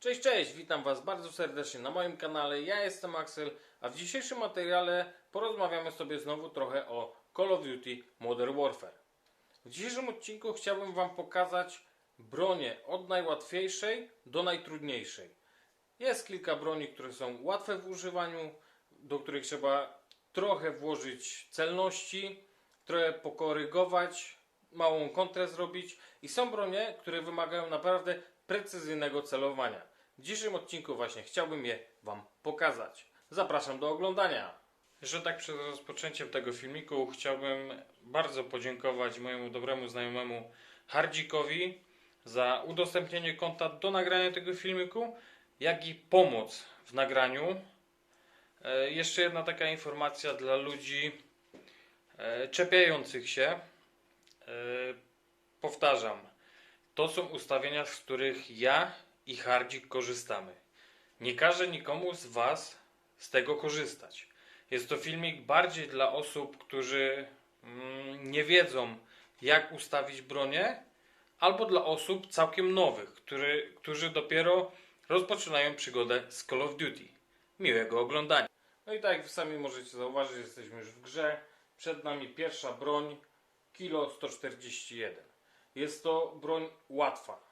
Cześć, cześć, witam Was bardzo serdecznie na moim kanale. Ja jestem Axel, a w dzisiejszym materiale porozmawiamy sobie znowu trochę o Call of Duty Modern Warfare. W dzisiejszym odcinku chciałbym Wam pokazać bronię od najłatwiejszej do najtrudniejszej. Jest kilka broni, które są łatwe w używaniu, do których trzeba trochę włożyć celności, trochę pokorygować, małą kontrę zrobić i są bronie, które wymagają naprawdę precyzyjnego celowania. W dzisiejszym odcinku właśnie chciałbym je Wam pokazać. Zapraszam do oglądania. Że tak przed rozpoczęciem tego filmiku chciałbym bardzo podziękować mojemu dobremu znajomemu Hardzikowi za udostępnienie konta do nagrania tego filmiku, jak i pomoc w nagraniu. E, jeszcze jedna taka informacja dla ludzi e, czepiających się. E, powtarzam, to są ustawienia, z których ja i Hardzik korzystamy. Nie każę nikomu z Was z tego korzystać. Jest to filmik bardziej dla osób, którzy mm, nie wiedzą, jak ustawić bronię, albo dla osób całkiem nowych, który, którzy dopiero rozpoczynają przygodę z Call of Duty. Miłego oglądania. No i tak jak sami możecie zauważyć, jesteśmy już w grze. Przed nami pierwsza broń, Kilo 141. Jest to broń łatwa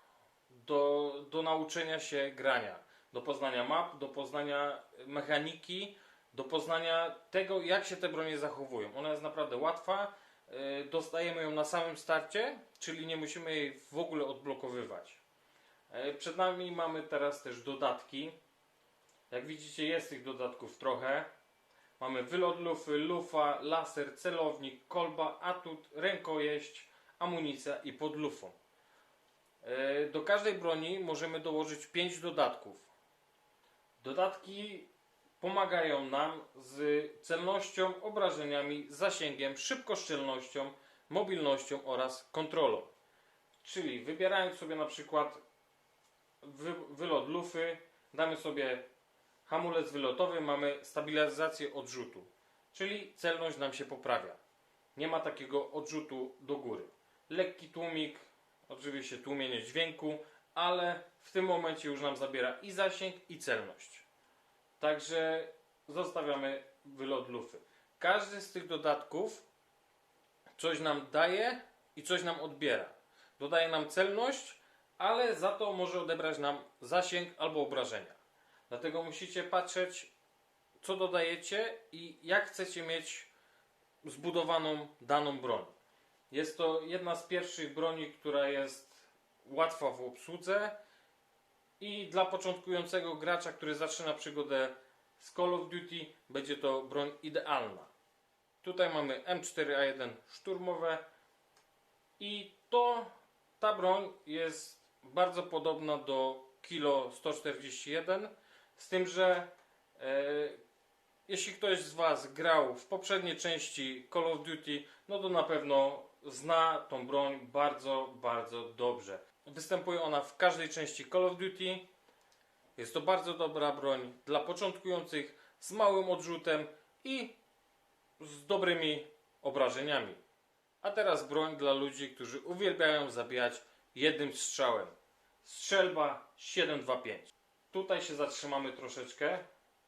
do, do nauczenia się grania, do poznania map, do poznania mechaniki, do poznania tego, jak się te bronie zachowują. Ona jest naprawdę łatwa. yy, Dostajemy ją na samym starcie, czyli nie musimy jej w ogóle odblokowywać. Yy, Przed nami mamy teraz też dodatki. Jak widzicie, jest tych dodatków trochę. Mamy wylot lufy, lufa, laser, celownik, kolba, atut, rękojeść, amunicja i pod lufą. E, Do każdej broni możemy dołożyć 5 dodatków. Dodatki pomagają nam z celnością, obrażeniami, zasięgiem, szybkoszczelnością, mobilnością oraz kontrolą. Czyli wybierając sobie na przykład wy, wylot lufy, damy sobie hamulec wylotowy, mamy stabilizację odrzutu. Czyli celność nam się poprawia. Nie ma takiego odrzutu do góry. Lekki tłumik, oczywiście tłumienie dźwięku, ale w tym momencie już nam zabiera i zasięg, i celność. Także zostawiamy wylot lufy. Każdy z tych dodatków coś nam daje i coś nam odbiera. Dodaje nam celność, ale za to może odebrać nam zasięg albo obrażenia. Dlatego musicie patrzeć, co dodajecie i jak chcecie mieć zbudowaną daną broń. Jest to jedna z pierwszych broni, która jest łatwa w obsłudze i dla początkującego gracza, który zaczyna przygodę z Call of Duty, będzie to broń idealna. Tutaj mamy M4A1 szturmowe i to ta broń jest bardzo podobna do Kilo 141, z tym, że e, jeśli ktoś z Was grał w poprzedniej części Call of Duty, no to na pewno zna tą broń bardzo, bardzo dobrze. Występuje ona w każdej części Call of Duty. Jest to bardzo dobra broń dla początkujących z małym odrzutem i z dobrymi obrażeniami. A teraz broń dla ludzi, którzy uwielbiają zabijać jednym strzałem. Strzelba 725. Tutaj się zatrzymamy troszeczkę,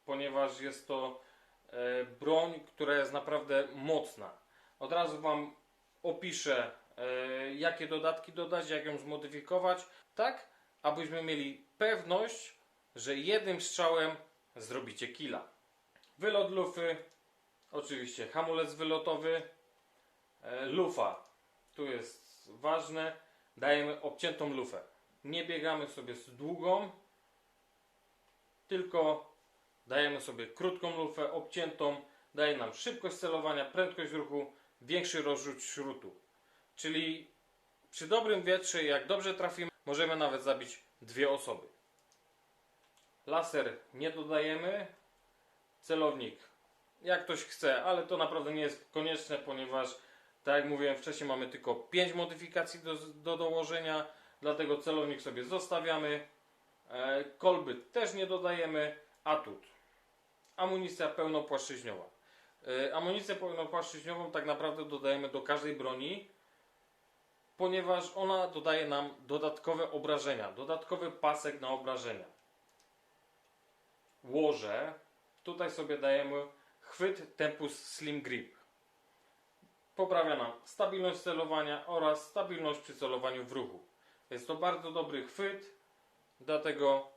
ponieważ jest to e, broń, która jest naprawdę mocna. Od razu Wam opiszę, e, jakie dodatki dodać, jak ją zmodyfikować, tak abyśmy mieli pewność, że jednym strzałem zrobicie killa. Wylot lufy, oczywiście hamulec wylotowy, e, lufa, tu jest ważne, dajemy obciętą lufę. Nie biegamy sobie z długą, tylko dajemy sobie krótką lufę, obciętą, daje nam szybkość celowania, prędkość ruchu, większy rozrzut śrutu. Czyli przy dobrym wietrze, jak dobrze trafimy, możemy nawet zabić dwie osoby. Laser nie dodajemy, celownik jak ktoś chce, ale to naprawdę nie jest konieczne, ponieważ tak jak mówiłem wcześniej, mamy tylko 5 modyfikacji do, do dołożenia, dlatego celownik sobie zostawiamy. E, kolby też nie dodajemy, atut. Amunicja pełnopłaszczyźniowa. E, amunicję pełnopłaszczyźniową tak naprawdę dodajemy do każdej broni, ponieważ ona dodaje nam dodatkowe obrażenia, dodatkowy pasek na obrażenia. łoże, tutaj sobie dajemy chwyt Tempus Slim Grip. Poprawia nam stabilność celowania oraz stabilność przy celowaniu w ruchu. Jest to bardzo dobry chwyt, dlatego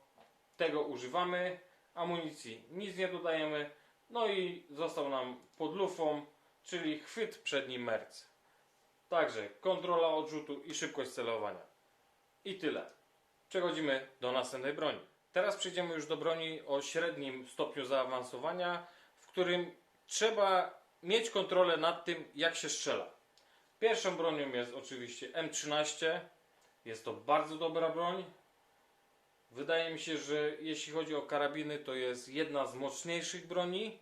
tego używamy. Amunicji nic nie dodajemy. No i został nam pod lufą, czyli chwyt przedni merc. Także kontrola odrzutu i szybkość celowania. I tyle. Przechodzimy do następnej broni. Teraz przejdziemy już do broni o średnim stopniu zaawansowania, w którym trzeba mieć kontrolę nad tym, jak się strzela. Pierwszą bronią jest oczywiście M13. Jest to bardzo dobra broń. Wydaje mi się, że jeśli chodzi o karabiny, to jest jedna z mocniejszych broni.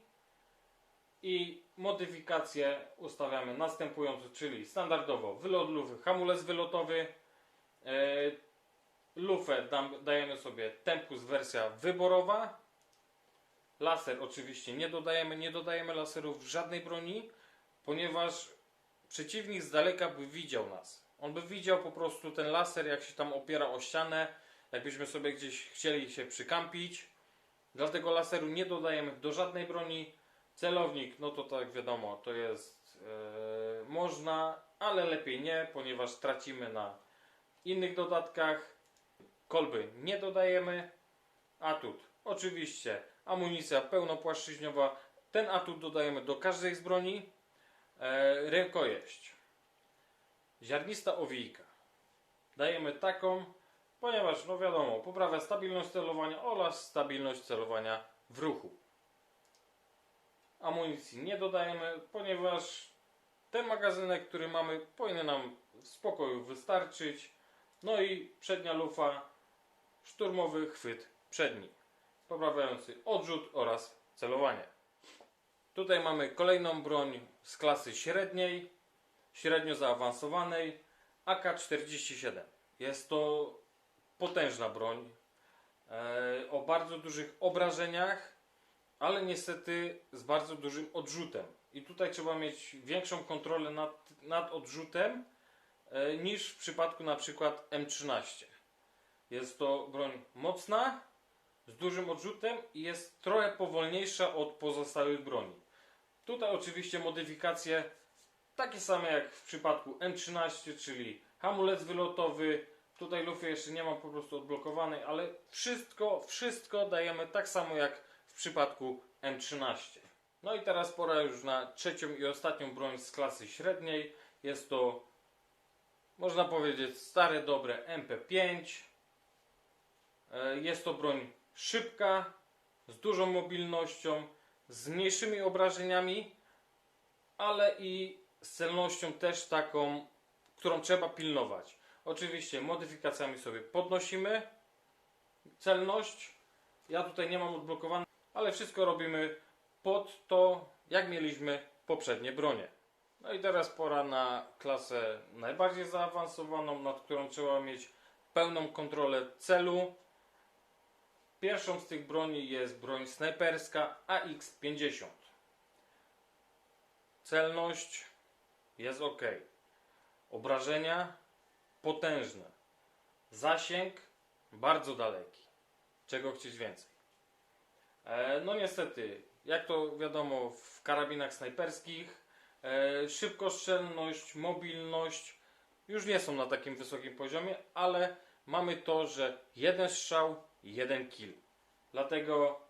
I modyfikacje ustawiamy następująco, czyli standardowo wylot lufy, hamulec wylotowy. E, lufę dajemy sobie Tempus wersja wyborowa. Laser oczywiście nie dodajemy, nie dodajemy laserów w żadnej broni, ponieważ przeciwnik z daleka by widział nas. On by widział po prostu ten laser, jak się tam opiera o ścianę, jakbyśmy sobie gdzieś chcieli się przykampić. Dlatego laseru nie dodajemy do żadnej broni. Celownik, no to tak wiadomo, to jest e, można, ale lepiej nie, ponieważ tracimy na innych dodatkach. Kolby nie dodajemy. Atut, oczywiście, amunicja pełnopłaszczyźniowa. Ten atut dodajemy do każdej z broni. E, rękojeść. Ziarnista owijka. Dajemy taką, ponieważ, no wiadomo, poprawia stabilność celowania oraz stabilność celowania w ruchu. Amunicji nie dodajemy, ponieważ ten magazynek, który mamy, powinien nam w spokoju wystarczyć. No i przednia lufa, szturmowy chwyt przedni, poprawiający odrzut oraz celowanie. Tutaj mamy kolejną broń z klasy średniej, średnio zaawansowanej, AK-47. Jest to potężna broń e, o bardzo dużych obrażeniach, ale niestety z bardzo dużym odrzutem. I tutaj trzeba mieć większą kontrolę nad, nad odrzutem e, niż w przypadku na przykład M13. Jest to broń mocna, z dużym odrzutem i jest trochę powolniejsza od pozostałych broni. Tutaj oczywiście modyfikacje takie same jak w przypadku M13, czyli hamulec wylotowy. Tutaj lufy jeszcze nie mam po prostu odblokowanej, ale wszystko, wszystko dajemy tak samo jak w przypadku M13. No i teraz pora już na trzecią i ostatnią broń z klasy średniej. Jest to, można powiedzieć, stare, dobre MP5. E, Jest to broń szybka, z dużą mobilnością, z mniejszymi obrażeniami, ale i z celnością też taką, którą trzeba pilnować. Oczywiście modyfikacjami sobie podnosimy celność. Ja tutaj nie mam odblokowane, ale wszystko robimy pod to, jak mieliśmy poprzednie bronie. No i teraz pora na klasę najbardziej zaawansowaną, nad którą trzeba mieć pełną kontrolę celu. Pierwszą z tych broni jest broń snajperska AX-50. Celność jest ok. Obrażenia potężne. Zasięg bardzo daleki. Czego chcieć więcej? E, no niestety, jak to wiadomo w karabinach snajperskich, e, szybkostrzelność, mobilność już nie są na takim wysokim poziomie, ale mamy to, że jeden strzał, jeden kill. Dlatego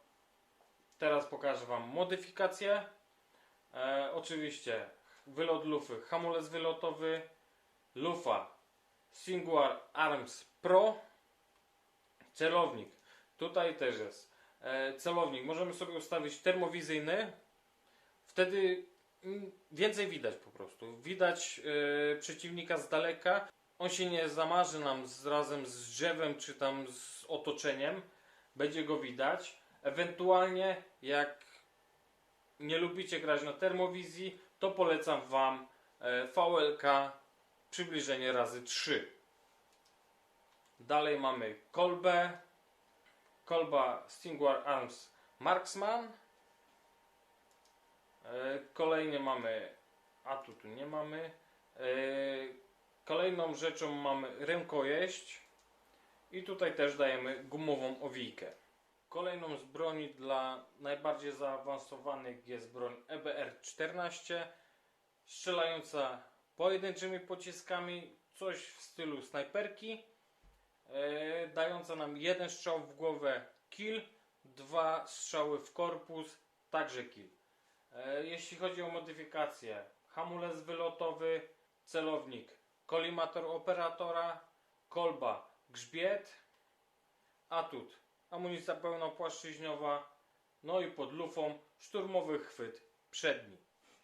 teraz pokażę Wam modyfikację. E, oczywiście wylot lufy, hamulec wylotowy, lufa Singular Arms Pro, celownik. Tutaj też jest e, celownik. Możemy sobie ustawić termowizyjny. Wtedy mm, więcej widać po prostu. Widać e, przeciwnika z daleka. On się nie zamarzy nam z, razem z drzewem czy tam z otoczeniem. Będzie go widać. Ewentualnie jak nie lubicie grać na termowizji, to polecam Wam e, VLK przybliżenie razy 3. Dalej mamy kolbę. Kolba Stingwar Arms Marksman. E, Kolejnie mamy, a tu, tu nie mamy. E, Kolejną rzeczą mamy rękojeść. I tutaj też dajemy gumową owijkę. Kolejną z broni dla najbardziej zaawansowanych jest broń E EBR-14, strzelająca pojedynczymi pociskami, coś w stylu snajperki, e, dająca nam jeden strzał w głowę kill, dwa strzały w korpus, także kill. E, Jeśli chodzi o modyfikację, hamulec wylotowy, celownik, kolimator operatora, kolba, grzbiet, atut, amunicja pełnopłaszczyźniowa, no i pod lufą szturmowy chwyt przedni.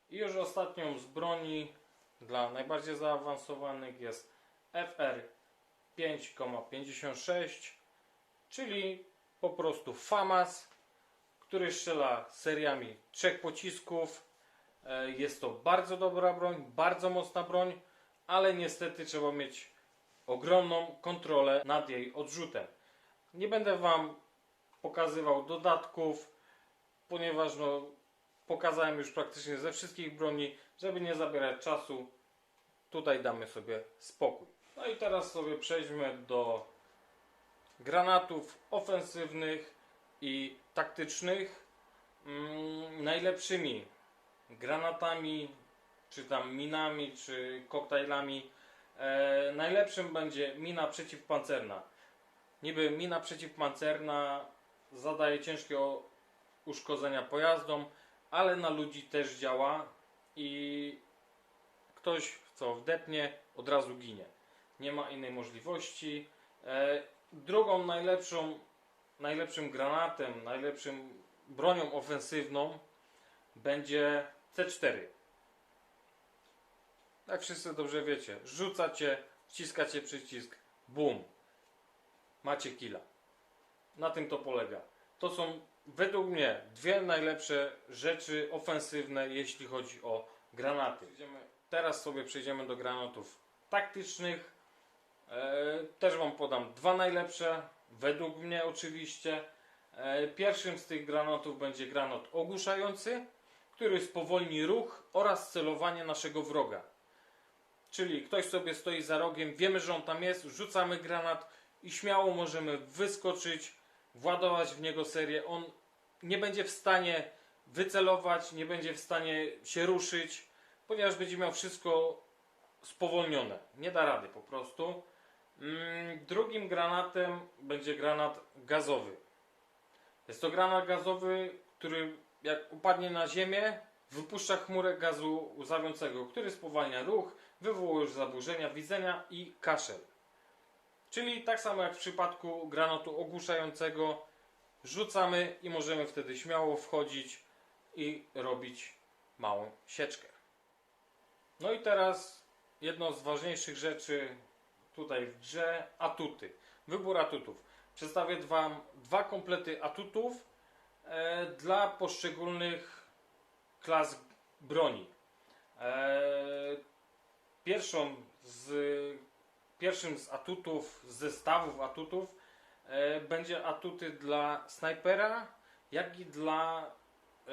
I już ostatnią z broni dla najbardziej zaawansowanych jest FR 5,56, czyli po prostu FAMAS, który strzela seriami trzech pocisków. E, Jest to bardzo dobra broń, bardzo mocna broń, ale niestety trzeba mieć ogromną kontrolę nad jej odrzutem. Nie będę Wam pokazywał dodatków, ponieważ no, pokazałem już praktycznie ze wszystkich broni, żeby nie zabierać czasu. Tutaj damy sobie spokój. No i teraz sobie przejdźmy do granatów ofensywnych i taktycznych. Mm, najlepszymi granatami, czy tam minami, czy koktajlami. E, najlepszym będzie mina przeciwpancerna. Niby mina przeciwpancerna zadaje ciężkie uszkodzenia pojazdom, ale na ludzi też działa i ktoś co wdepnie od razu ginie. Nie ma innej możliwości. E, drugą najlepszą, najlepszym granatem, najlepszym bronią ofensywną będzie C4. Jak wszyscy dobrze wiecie, rzucacie, wciskacie przycisk, bum, macie killa. Na tym to polega. To są według mnie dwie najlepsze rzeczy ofensywne, jeśli chodzi o granaty. Teraz sobie przejdziemy do granatów taktycznych. E, też Wam podam dwa najlepsze, według mnie oczywiście. E, pierwszym z tych granatów będzie granat ogłuszający, który spowolni ruch oraz celowanie naszego wroga. Czyli ktoś sobie stoi za rogiem, wiemy, że on tam jest, rzucamy granat i śmiało możemy wyskoczyć, władować w niego serię. On nie będzie w stanie wycelować, nie będzie w stanie się ruszyć, ponieważ będzie miał wszystko spowolnione. Nie da rady po prostu. Mm, Drugim granatem będzie granat gazowy. Jest to granat gazowy, który jak upadnie na ziemię, wypuszcza chmurę gazu łzawiącego, który spowalnia ruch, wywołuje już zaburzenia widzenia i kaszel. Czyli tak samo jak w przypadku granatu ogłuszającego, rzucamy i możemy wtedy śmiało wchodzić i robić małą sieczkę. No i teraz jedno z ważniejszych rzeczy tutaj w grze atuty. Wybór atutów. Przedstawię Wam dwa komplety atutów e, dla poszczególnych klas broni. E, pierwszą z, pierwszym z atutów, z zestawów atutów e, będzie atuty dla snajpera, jak i dla e,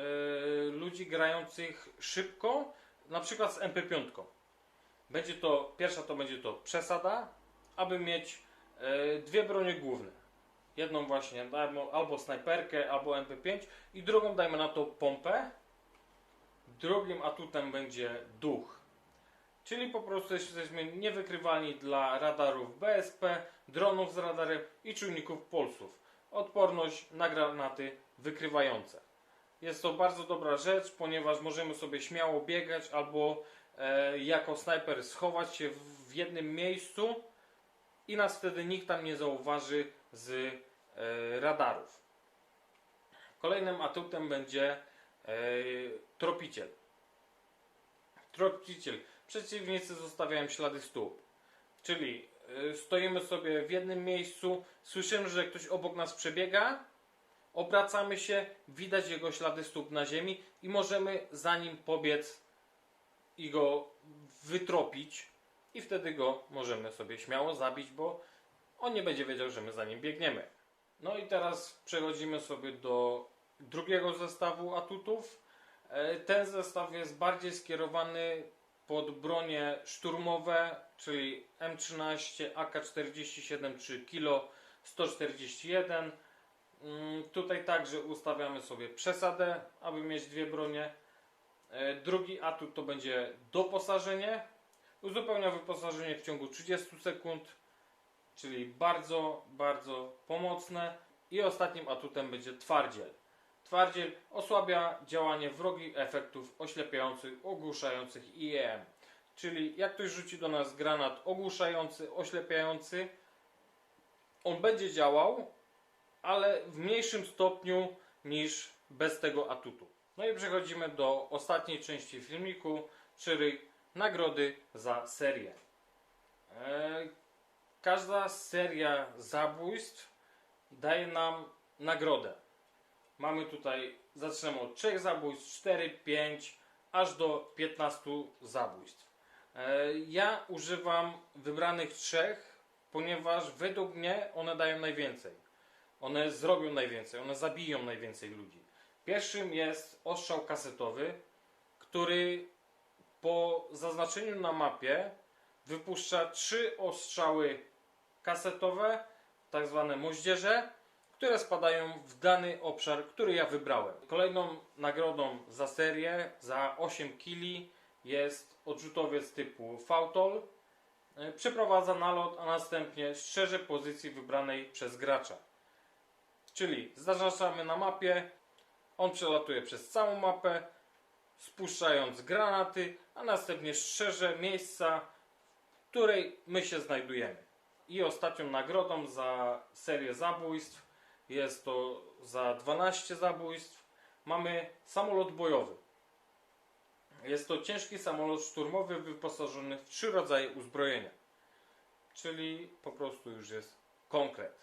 ludzi grających szybko, na przykład z MP5. Będzie to, pierwsza to będzie to przesada, aby mieć e, dwie bronie główne. Jedną właśnie dajmy albo snajperkę, albo MP5 i drugą dajmy na to pompę. Drugim atutem będzie duch. Czyli po prostu jesteśmy niewykrywalni dla radarów BSP, dronów z radarem i czujników pulsów. Odporność na granaty wykrywające. Jest to bardzo dobra rzecz, ponieważ możemy sobie śmiało biegać albo e, jako snajper schować się w, jednym miejscu i nas wtedy nikt tam nie zauważy z e, radarów. Kolejnym atutem będzie e, tropiciel. Tropiciel. Przeciwnicy zostawiają ślady stóp. Czyli y, stoimy sobie w jednym miejscu, słyszymy, że ktoś obok nas przebiega, obracamy się, widać jego ślady stóp na ziemi i możemy za nim pobiec i go wytropić i wtedy go możemy sobie śmiało zabić, bo on nie będzie wiedział, że my za nim biegniemy. No i teraz przechodzimy sobie do drugiego zestawu atutów. E, Ten zestaw jest bardziej skierowany pod bronie szturmowe, czyli M13, AK-47 czy Kilo 141. Mm, tutaj także ustawiamy sobie przesadę, aby mieć dwie bronie. E, Drugi atut to będzie doposażenie. Uzupełnia wyposażenie w ciągu 30 sekund, czyli bardzo, bardzo pomocne. I ostatnim atutem będzie twardziel. Twardziel osłabia działanie wrogich efektów oślepiających, ogłuszających i EM. Czyli jak ktoś rzuci do nas granat ogłuszający, oślepiający, on będzie działał, ale w mniejszym stopniu niż bez tego atutu. No i przechodzimy do ostatniej części filmiku, czyli nagrody za serię. E, Każda seria zabójstw daje nam nagrodę. Mamy tutaj, zaczynamy od 3 zabójstw, 4, 5, aż do 15 zabójstw. E, Ja używam wybranych trzech, ponieważ według mnie one dają najwięcej. One zrobią najwięcej, one zabiją najwięcej ludzi. Pierwszym jest ostrzał kasetowy, który po zaznaczeniu na mapie wypuszcza trzy ostrzały kasetowe, tak zwane moździerze, które spadają w dany obszar, który ja wybrałem. Kolejną nagrodą za serię, za 8 kili jest odrzutowiec typu Fautol. E, Przeprowadza nalot, a następnie strzeże pozycji wybranej przez gracza. Czyli zaznaczamy na mapie, on przelatuje przez całą mapę, spuszczając granaty, a następnie strzeże miejsca, w której my się znajdujemy. I ostatnią nagrodą za serię zabójstw jest to za 12 zabójstw. Mamy samolot bojowy. Jest to ciężki samolot szturmowy wyposażony w trzy rodzaje uzbrojenia. Czyli po prostu już jest konkret.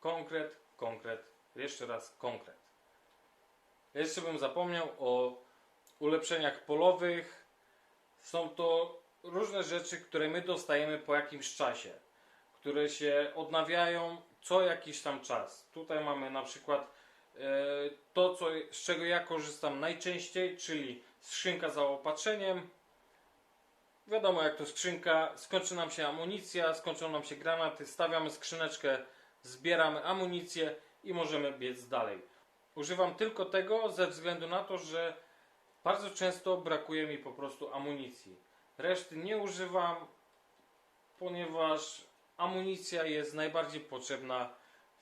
Konkret, konkret, jeszcze raz konkret. Jeszcze bym zapomniał o ulepszeniach polowych. Są to różne rzeczy, które my dostajemy po jakimś czasie, które się odnawiają co jakiś tam czas. Tutaj mamy na przykład e, to, co, z czego ja korzystam najczęściej, czyli skrzynka za opatrzeniem. Wiadomo, jak to skrzynka, skończy nam się amunicja, skończą nam się granaty, stawiamy skrzyneczkę, zbieramy amunicję i możemy biec dalej. Używam tylko tego ze względu na to, że bardzo często brakuje mi po prostu amunicji. Reszty nie używam, ponieważ amunicja jest najbardziej potrzebna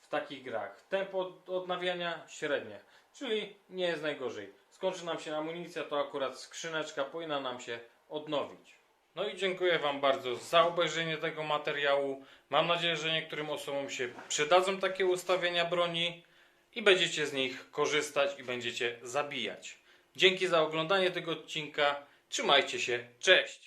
w takich grach. Tempo od- odnawiania średnie, czyli nie jest najgorzej. Skończy nam się amunicja, to akurat skrzyneczka powinna nam się odnowić. No i dziękuję Wam bardzo za obejrzenie tego materiału. Mam nadzieję, że niektórym osobom się przydadzą takie ustawienia broni i będziecie z nich korzystać i będziecie zabijać. Dzięki za oglądanie tego odcinka. Trzymajcie się. Cześć!